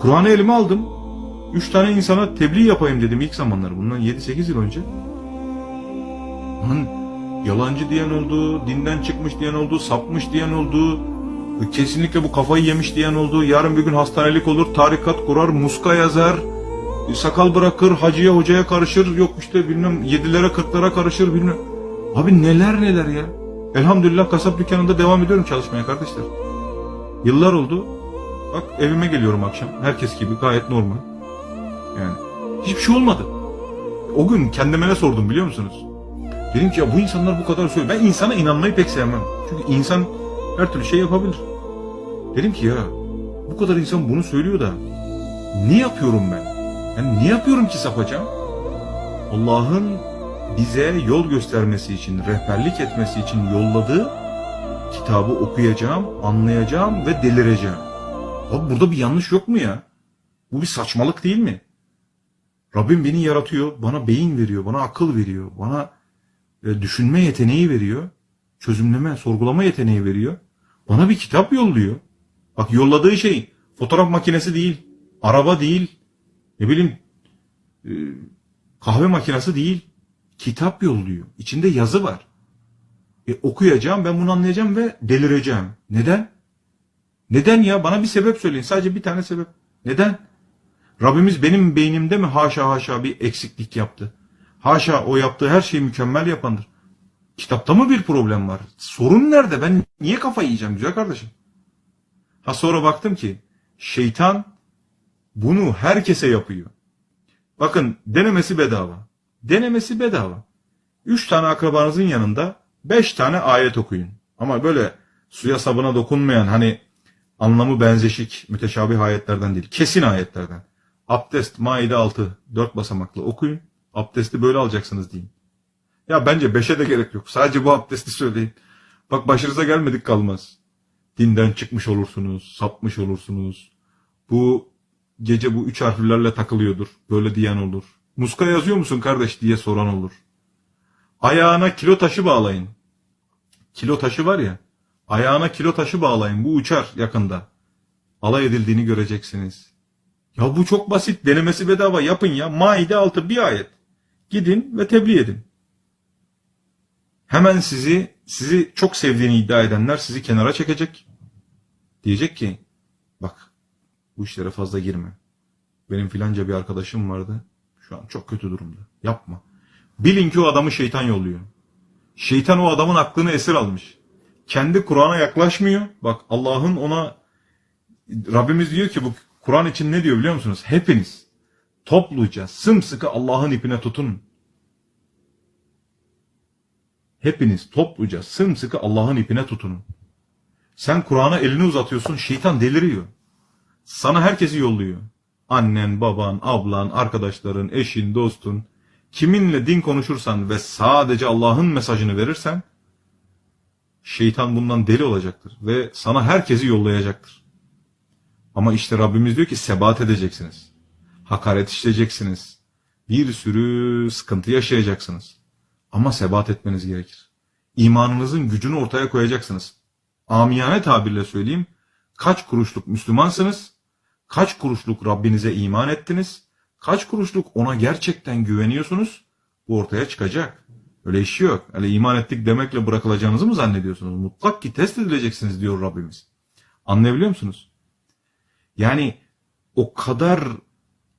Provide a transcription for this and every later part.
Kur'an'ı elime aldım. Üç tane insana tebliğ yapayım dedim ilk zamanlar. Bundan 7-8 yıl önce. Lan yalancı diyen oldu, dinden çıkmış diyen oldu, sapmış diyen oldu. Kesinlikle bu kafayı yemiş diyen oldu. Yarın bir gün hastanelik olur, tarikat kurar, muska yazar. Sakal bırakır, hacıya hocaya karışır. Yok işte bilmem yedilere kırklara karışır bilmem. Abi neler neler ya. Elhamdülillah kasap dükkanında devam ediyorum çalışmaya kardeşler. Yıllar oldu. Bak evime geliyorum akşam. Herkes gibi gayet normal. Yani hiçbir şey olmadı. O gün kendime ne sordum biliyor musunuz? Dedim ki ya bu insanlar bu kadar söylüyor. Ben insana inanmayı pek sevmem. Çünkü insan her türlü şey yapabilir. Dedim ki ya bu kadar insan bunu söylüyor da ne yapıyorum ben? Yani ne yapıyorum ki sapacağım? Allah'ın bize yol göstermesi için, rehberlik etmesi için yolladığı kitabı okuyacağım, anlayacağım ve delireceğim. Abi burada bir yanlış yok mu ya? Bu bir saçmalık değil mi? Rabbim beni yaratıyor, bana beyin veriyor, bana akıl veriyor, bana e, düşünme yeteneği veriyor, çözümleme, sorgulama yeteneği veriyor. Bana bir kitap yolluyor. Bak yolladığı şey fotoğraf makinesi değil, araba değil, ne bileyim e, kahve makinesi değil, kitap yolluyor. İçinde yazı var. E, okuyacağım, ben bunu anlayacağım ve delireceğim. Neden? Neden ya? Bana bir sebep söyleyin. Sadece bir tane sebep. Neden? Rabbimiz benim beynimde mi haşa haşa bir eksiklik yaptı? Haşa o yaptığı her şeyi mükemmel yapandır. Kitapta mı bir problem var? Sorun nerede? Ben niye kafayı yiyeceğim güzel kardeşim? Ha sonra baktım ki şeytan bunu herkese yapıyor. Bakın denemesi bedava. Denemesi bedava. Üç tane akrabanızın yanında beş tane ayet okuyun. Ama böyle suya sabuna dokunmayan hani anlamı benzeşik müteşabih ayetlerden değil. Kesin ayetlerden. Abdest Maide 6 dört basamaklı okuyun. Abdesti böyle alacaksınız deyin. Ya bence beşe de gerek yok. Sadece bu abdesti söyleyin. Bak başınıza gelmedik kalmaz. Dinden çıkmış olursunuz, sapmış olursunuz. Bu gece bu üç harflerle takılıyordur. Böyle diyen olur. Muska yazıyor musun kardeş diye soran olur. Ayağına kilo taşı bağlayın. Kilo taşı var ya. Ayağına kilo taşı bağlayın. Bu uçar yakında. Alay edildiğini göreceksiniz. Ya bu çok basit. Denemesi bedava. Yapın ya. Maide 6 bir ayet. Gidin ve tebliğ edin. Hemen sizi sizi çok sevdiğini iddia edenler sizi kenara çekecek. Diyecek ki bak bu işlere fazla girme. Benim filanca bir arkadaşım vardı. Şu an çok kötü durumda. Yapma. Bilin ki o adamı şeytan yolluyor. Şeytan o adamın aklını esir almış. Kendi Kur'an'a yaklaşmıyor. Bak Allah'ın ona Rabbimiz diyor ki bu Kur'an için ne diyor biliyor musunuz? Hepiniz topluca sımsıkı Allah'ın ipine tutunun. Hepiniz topluca sımsıkı Allah'ın ipine tutunun. Sen Kur'an'a elini uzatıyorsun, şeytan deliriyor. Sana herkesi yolluyor. Annen, baban, ablan, arkadaşların, eşin, dostun. Kiminle din konuşursan ve sadece Allah'ın mesajını verirsen, şeytan bundan deli olacaktır ve sana herkesi yollayacaktır. Ama işte Rabbimiz diyor ki sebat edeceksiniz. Hakaret işleyeceksiniz. Bir sürü sıkıntı yaşayacaksınız. Ama sebat etmeniz gerekir. İmanınızın gücünü ortaya koyacaksınız. Amiyane tabirle söyleyeyim. Kaç kuruşluk Müslümansınız? Kaç kuruşluk Rabbinize iman ettiniz? Kaç kuruşluk ona gerçekten güveniyorsunuz? Bu ortaya çıkacak. Öyle işi yok. Öyle iman ettik demekle bırakılacağınızı mı zannediyorsunuz? Mutlak ki test edileceksiniz diyor Rabbimiz. Anlayabiliyor musunuz? Yani o kadar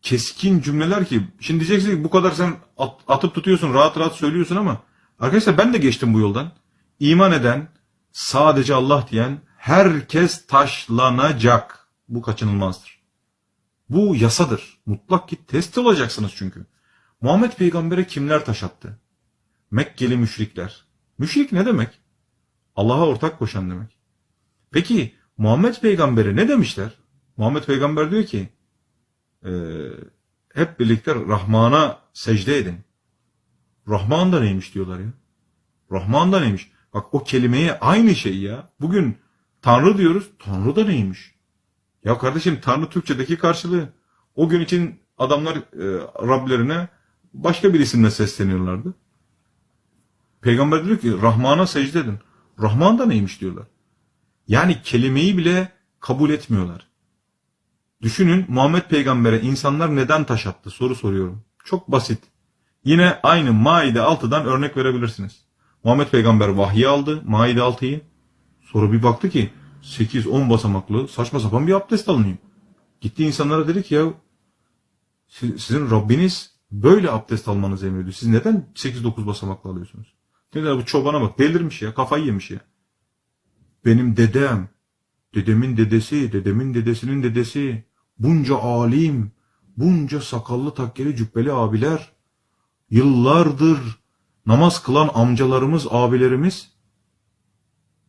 keskin cümleler ki şimdi diyeceksiniz ki bu kadar sen at- atıp tutuyorsun rahat rahat söylüyorsun ama arkadaşlar ben de geçtim bu yoldan. İman eden sadece Allah diyen herkes taşlanacak. Bu kaçınılmazdır. Bu yasadır. Mutlak ki test olacaksınız çünkü. Muhammed peygambere kimler taş attı? Mekkeli müşrikler. Müşrik ne demek? Allah'a ortak koşan demek. Peki Muhammed peygambere ne demişler? Muhammed peygamber diyor ki e, hep birlikte Rahman'a secde edin. Rahman da neymiş diyorlar ya. Rahman da neymiş? Bak o kelimeye aynı şey ya. Bugün Tanrı diyoruz. Tanrı da neymiş? Ya kardeşim Tanrı Türkçedeki karşılığı. O gün için adamlar e, Rablerine başka bir isimle sesleniyorlardı. Peygamber diyor ki Rahman'a secde edin. Rahman da neymiş diyorlar. Yani kelimeyi bile kabul etmiyorlar. Düşünün Muhammed Peygamber'e insanlar neden taş attı soru soruyorum. Çok basit. Yine aynı Maide 6'dan örnek verebilirsiniz. Muhammed Peygamber vahyi aldı Maide 6'yı. Sonra bir baktı ki 8-10 basamaklı saçma sapan bir abdest alınıyor. Gitti insanlara dedi ki ya si- sizin Rabbiniz böyle abdest almanızı emrediyor. Siz neden 8-9 basamaklı alıyorsunuz? Dediler bu çobana bak delirmiş ya kafayı yemiş ya. Benim dedem, dedemin dedesi, dedemin dedesinin dedesi, bunca alim, bunca sakallı takkeli cübbeli abiler, yıllardır namaz kılan amcalarımız, abilerimiz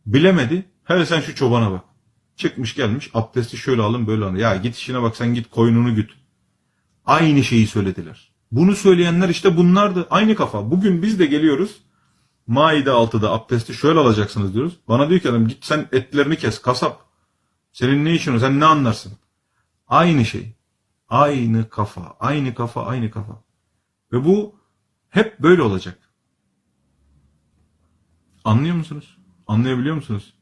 bilemedi. Hele sen şu çobana bak. Çıkmış gelmiş abdesti şöyle alın böyle alın. Ya git işine bak sen git koynunu güt. Aynı şeyi söylediler. Bunu söyleyenler işte bunlardı. Aynı kafa. Bugün biz de geliyoruz. Maide 6'da abdesti şöyle alacaksınız diyoruz. Bana diyor ki adam git sen etlerini kes kasap. Senin ne işin o sen ne anlarsın? Aynı şey. Aynı kafa. Aynı kafa aynı kafa. Ve bu hep böyle olacak. Anlıyor musunuz? Anlayabiliyor musunuz?